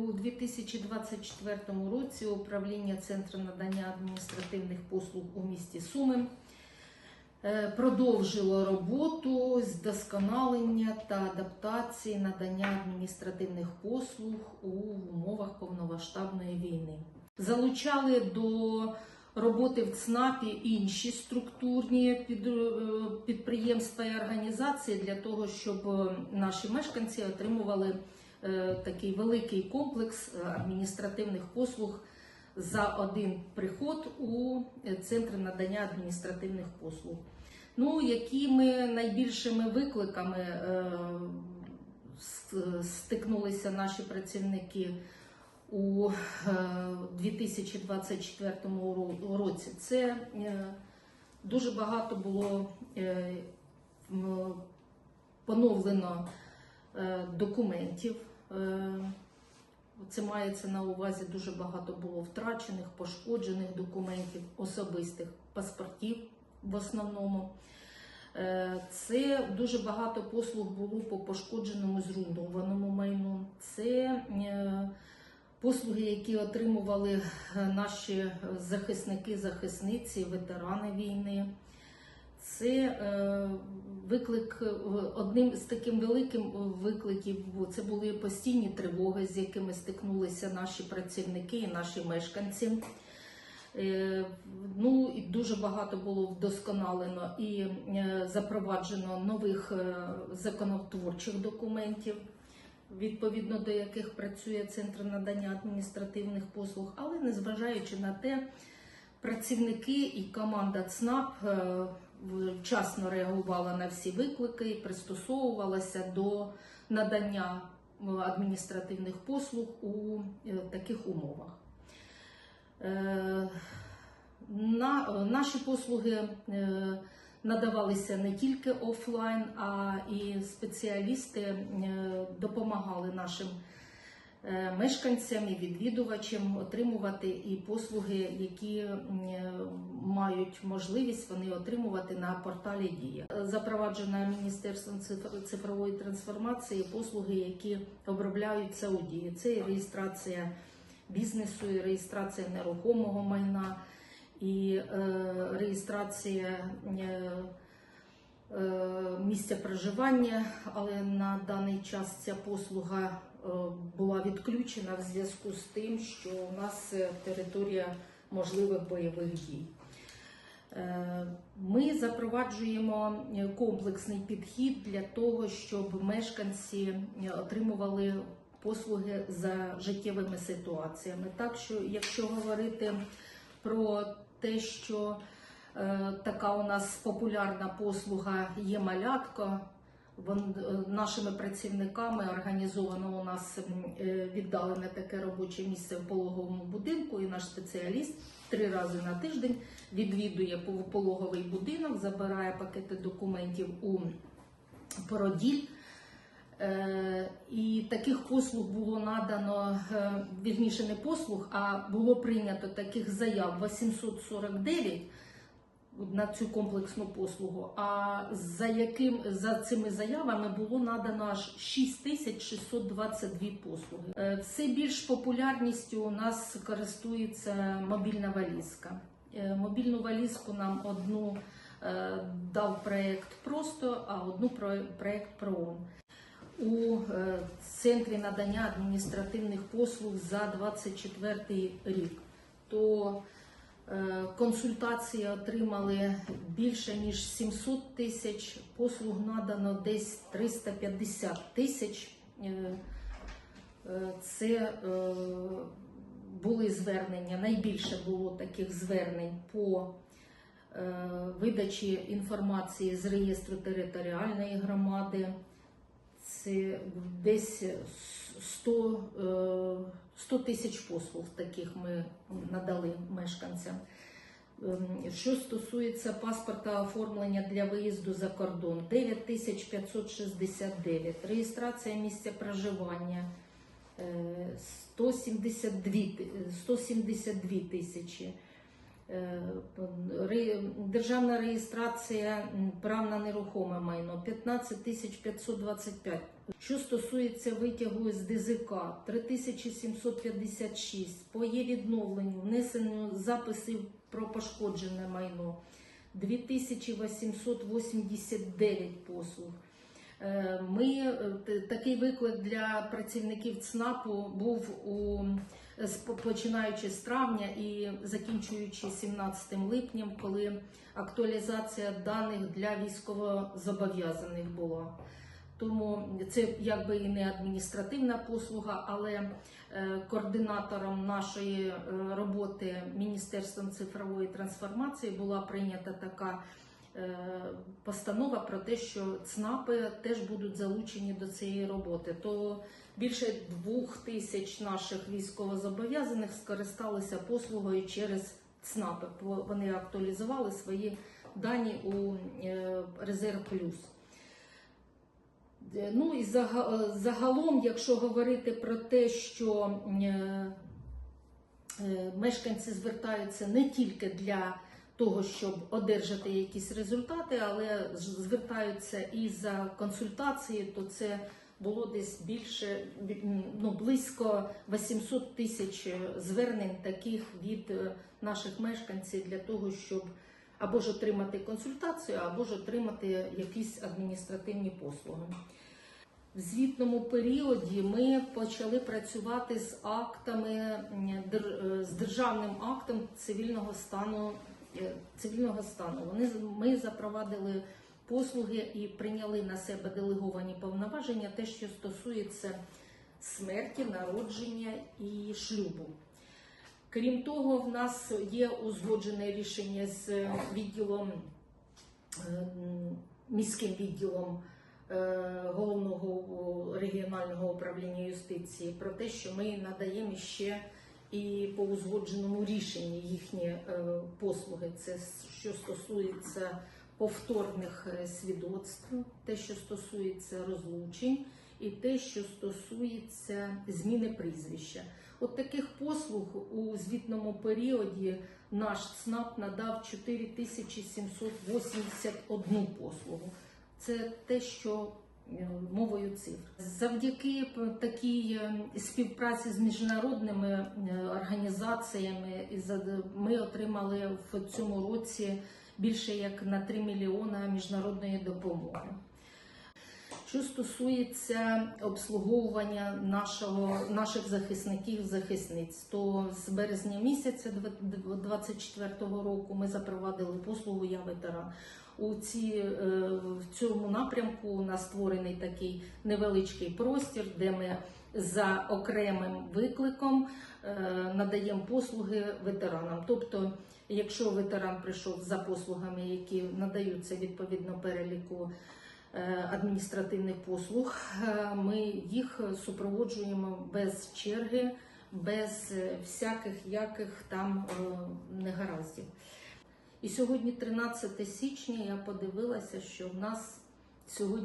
У 2024 році управління Центру надання адміністративних послуг у місті Суми е, продовжило роботу з досконалення та адаптації надання адміністративних послуг у умовах повномасштабної війни. Залучали до роботи в ЦНАПі інші структурні е, підприємства і організації для того, щоб е, наші мешканці отримували такий великий комплекс е, адміністративних послуг за один приход у е, центри надання адміністративних послуг. Ну, якими найбільшими викликами е, стикнулися наші працівники у е, 2024 році? Це е, дуже багато було е, поновлено е, документів. Е, Це мається на увазі дуже багато було втрачених, пошкоджених документів, особистих паспортів в основному. Е, Це дуже багато послуг було по пошкодженому зруйнованому майну. Це е, послуги, які отримували наші захисники, захисниці, ветерани війни. Це е, виклик е, одним з таким великим е, викликів. Це були постійні тривоги, з якими стикнулися наші працівники і наші мешканці. Ну і дуже багато було вдосконалено і запроваджено нових законотворчих документів, відповідно до яких працює Центр надання адміністративних послуг, але незважаючи на те, працівники і команда ЦНАП вчасно реагувала на всі виклики і пристосовувалася до надання е, адміністративних послуг у е, таких умовах. Е, На, наші послуги надавалися не тільки офлайн, а і спеціалісти допомагали нашим мешканцям і відвідувачам отримувати і послуги, які е, мають можливість вони отримувати на порталі Дія. Е, Запроваджена Міністерством цифрової трансформації послуги, які обробляються у дії. Це і реєстрація бізнесу, і реєстрація нерухомого майна, і е, реєстрація. е, е, Місця проживання, але на даний час ця послуга е, була відключена в зв'язку з тим, що у нас е, територія можливих бойових дій. Е, Ми запроваджуємо е, комплексний підхід для того, щоб мешканці е, отримували послуги за життєвими ситуаціями. Так що, якщо говорити про те, що е, така у нас популярна послуга є малятко. Е, нашими працівниками організовано у нас е, віддалене таке робоче місце в пологовому будинку, і наш спеціаліст три рази на тиждень відвідує пологовий будинок, забирає пакети документів у породіль. Е, І таких послуг було надано, вірніше не послуг, а було прийнято таких заяв 849 на цю комплексну послугу. А за яким за цими заявами було надано аж 6622 послуги. Е, Все більш популярністю у нас користується мобільна валізка. Е, Мобільну валізку нам одну е, дав проєкт просто, а одну про- проєкт ПРООН. У центрі надання адміністративних послуг за 24 рік. То консультації отримали більше ніж 700 тисяч, послуг надано десь 350 тисяч. Е, е, Це е, були звернення, найбільше було таких звернень по е, видачі інформації з реєстру територіальної громади. Це десь 100, е, 100 тисяч послуг таких ми надали мешканцям. Ем, Що стосується паспорта оформлення для виїзду за кордон, 9569, реєстрація місця проживання е, 172, ти- 172 тисячі. Е, Державна реєстрація прав на нерухоме майно 15 тисяч 525. Що стосується витягу з ДЗК 3756, по є відновленню внесено записів про пошкоджене майно 2889 послуг. Е, Ми е, такий виклик для працівників ЦНАПу був у починаючи з травня і закінчуючи 17 липнем, коли актуалізація даних для військовозобов'язаних була. Тому це якби і не адміністративна послуга, але е, координатором нашої роботи Міністерством цифрової трансформації була прийнята така постанова про те, що ЦНАПи теж будуть залучені до цієї роботи. То більше двох тисяч наших військовозобов'язаних скористалися послугою через ЦНАПи. Вони актуалізували свої дані у е, Резерв Плюс. Е, Ну і е, загалом, якщо говорити про те, що е, е, мешканці звертаються не тільки для того, щоб одержати якісь результати, але звертаються і за консультації, то це було десь більше ну, близько 800 тисяч звернень таких від е, наших мешканців для того, щоб або ж отримати консультацію, або ж отримати якісь адміністративні послуги. В звітному періоді ми почали працювати з актами е, з державним актом цивільного стану. Е, Цивільного стану вони ми запровадили послуги і прийняли на себе делеговані повноваження, те, що стосується смерті, народження і шлюбу. Крім того, в нас є узгоджене рішення з відділом е, міським відділом е, головного регіонального управління юстиції про те, що ми надаємо ще і по узгодженому рішенні їхні е, послуги. Це що стосується повторних е, свідоцтв, те, що стосується розлучень, і те, що стосується зміни прізвища. От таких послуг у звітному періоді наш ЦНАП надав 4781 послугу. Це те, що мовою цифр. Завдяки такій е, співпраці з міжнародними е, організаціями ми отримали в цьому році більше як на 3 мільйона міжнародної допомоги. Що стосується обслуговування нашого, наших захисників захисниць, то з березня місяця 2024 року ми запровадили послугу Я ветеран. У ці, е, в цьому напрямку у нас створений такий невеличкий простір, де ми за окремим викликом е, надаємо послуги ветеранам. Тобто, якщо ветеран прийшов за послугами, які надаються відповідно переліку е, адміністративних послуг, ми їх супроводжуємо без черги, без всяких яких там негараздів. І сьогодні, 13 січня, я подивилася, що в нас сьогодні.